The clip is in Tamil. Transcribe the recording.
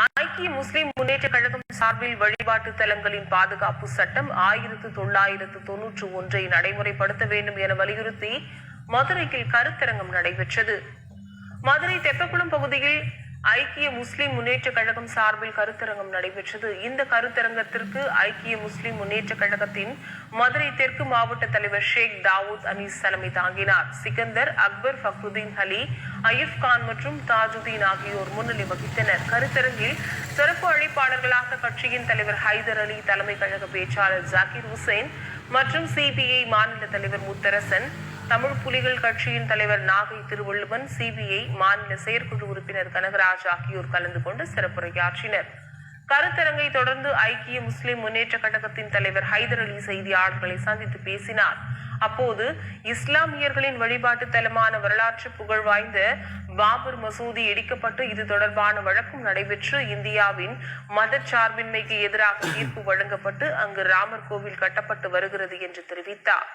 ஐக்கிய முஸ்லிம் முன்னேற்ற கழகம் சார்பில் வழிபாட்டு தலங்களின் பாதுகாப்பு சட்டம் ஆயிரத்து தொள்ளாயிரத்து தொன்னூற்று ஒன்றை நடைமுறைப்படுத்த வேண்டும் என வலியுறுத்தி மதுரையில் கருத்தரங்கம் நடைபெற்றது. மதுரை தெப்பக்குளம் பகுதியில் ஐக்கிய முஸ்லிம் முன்னேற்ற கழகம் சார்பில் கருத்தரங்கம் நடைபெற்றது. இந்த கருத்தரங்கத்திற்கு ஐக்கிய முஸ்லிம் முன்னேற்ற கழகத்தின் மதுரை தெற்கு மாவட்ட தலைவர் ஷேக் தாவூத் அனீஸ் தலைமை தாங்கினார். சிக்கந்தர் அக்பர் ஃபக்ருதீன் அலி அயூப் கான் மற்றும் தாஜுதீன் ஆகியோர் முன்னிலை வகித்தனர். கருத்தரங்கில் சிறப்பு அழைப்பாளர்களாக கட்சியின் தலைவர் ஹைதர் அலி தலைமை கழக பேச்சாளர் ஜாகிர் ஹுசைன் மற்றும் சிபிஐ மாநில தலைவர் முத்தரசன் தமிழ் புலிகள் கட்சியின் தலைவர் நாகை திருவள்ளுவன் சிபிஐ மாநில செயற்குழு உறுப்பினர் கனகராஜ் ஆகியோர் கலந்து கொண்டு சிறப்புரையாற்றினர். கருத்தரங்கை தொடர்ந்து ஐக்கிய முஸ்லிம் முன்னேற்ற கழகத்தின் தலைவர் ஹைதர் அலி செய்தியாளர்களை சந்தித்து பேசினார். அப்போது இஸ்லாமியர்களின் வழிபாட்டு தலமான வரலாற்று புகழ் வாய்ந்த பாபர் மசூதி இடிக்கப்பட்டு இது தொடர்பான வழக்கும் நடைபெற்று இந்தியாவின் மதச்சார்பின்மைக்கு எதிராக தீர்ப்பு வழங்கப்பட்டு அங்கு ராமர் கோவில் கட்டப்பட்டு வருகிறது என்று தெரிவித்தார்.